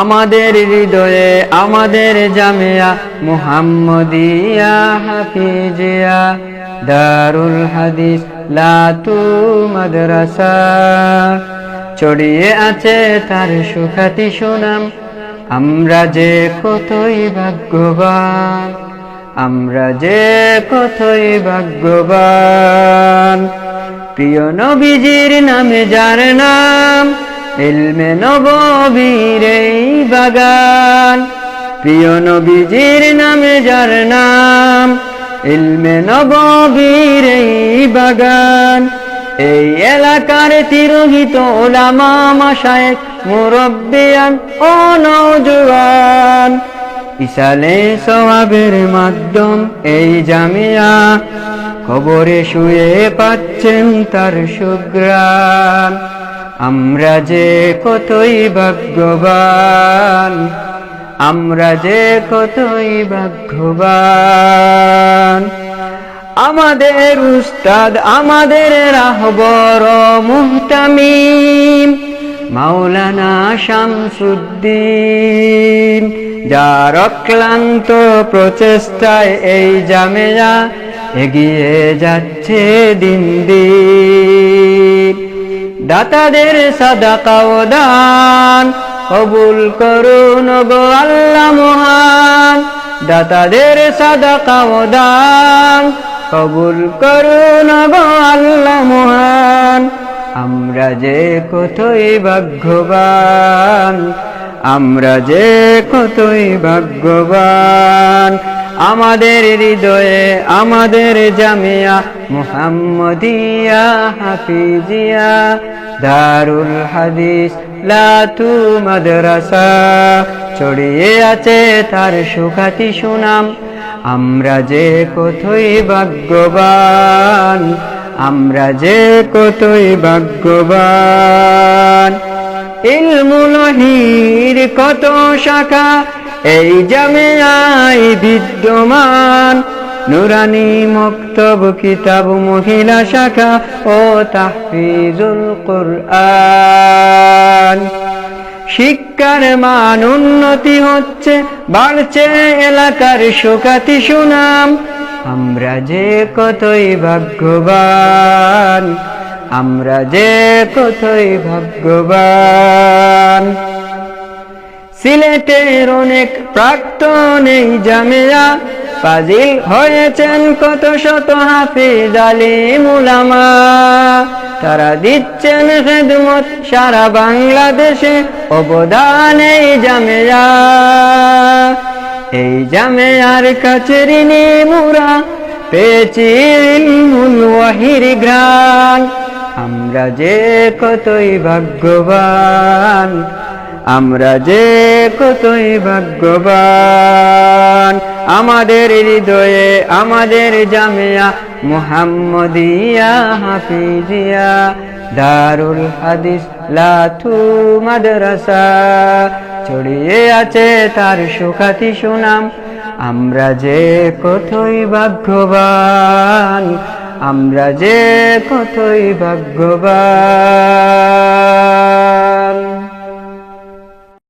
আমাদের হৃদয়ে, আমাদের জামিয়া, মুহাম্মদিয়া হাফিজিয়া, দারুল হাদিস, লাতু মাদ্রাসা। ছড়িয়ে আছে তার সুখাতি সুনাম, আমরা যে কতই ভাগ্যবান, আমরা যে কতই ভাগ্যবান। প্রিয় নবীজির নামে যার নাম ইলমে নববীর এই বাগান। প্রিয় নবীজির নামে যার নাম ইলমে নববীর এই বাগান। এই এলাকার তিরোহিত ওলামা মাশায়েখ মুরব্বিয়ান ও নওজোয়ান। ইসালে সওয়াবের মাধ্যম এই জামিয়া কবরে শুয়ে পাচ্ছেন তার সুগ্রাম আমরা যে কতই ভাগ্যবান, আমরা যে কতই ভাগ্যবান। আমাদের উস্তাদ, আমাদের রাহবর মুহতামিম, মাওলানা শামসুদ্দিন, যার অক্লান্ত প্রচেষ্টায় এই জামেয়া এগিয়ে যাচ্ছে দিন দিন। দাতাদের সাদাকা ও দান। কবুল করুন গো আল্লাহ মহান। দাতাদের সাদাকা ও দান। কবুল করুন গো আল্লাহ মহান। আমরা যে কতই ভাগ্যবান, আমরা যে কতই ভাগ্যবান। আমাদের হৃদয়ে, আমাদের জামিয়া, মুহাম্মদিয়া, হাফিজিয়া, দারুল হাদিস, লাতু মাদ্রাসা। ছড়িয়ে আছে তার সুখাতি সুনাম, আমরা যে কতই ভাগ্যবান, আমরা যে কতই ভাগ্যবান। ইলমুলহির কত শাখা এই জামিয়ায় বিদ্যমান। নুরানি মক্তব কিতাব মহিলা শাখা ও তাহফিজুল কোরআন। শিক্ষার মান উন্নতি হচ্ছে, বাড়ছে এলাকার সুখাতি সুনাম। আমরা যে কতই ভাগ্যবান, আমরা যে কতই ভাগ্যবান। সিলেটের অনেক প্রাক্তন এই জামেয়া ফাজিল হয়েছেন কত শত হাফিজ আলিমুলামা তারা দিচ্ছেন খেদমত সারা বাংলাদেশে অবদান এই জামিয়া। এই জামেয়ার কাছে ঋণী মুরা পেয়েছি ওয়াহির গ্রান আমরা যে কতই ভাগ্যবান আমরা যে কতই ভাগ্যবান, আমাদের হৃদয়ে, আমাদের জামিয়া, মুহাম্মদিয়া, হাফিজিয়া, দারুল হাদিস, লাথু মাদ্রাসা, ছড়িয়ে আছে তার সুখাতি সুনাম। আমরা যে কতই ভাগ্যবান, আমরা যে কতই ভাগ্যবান।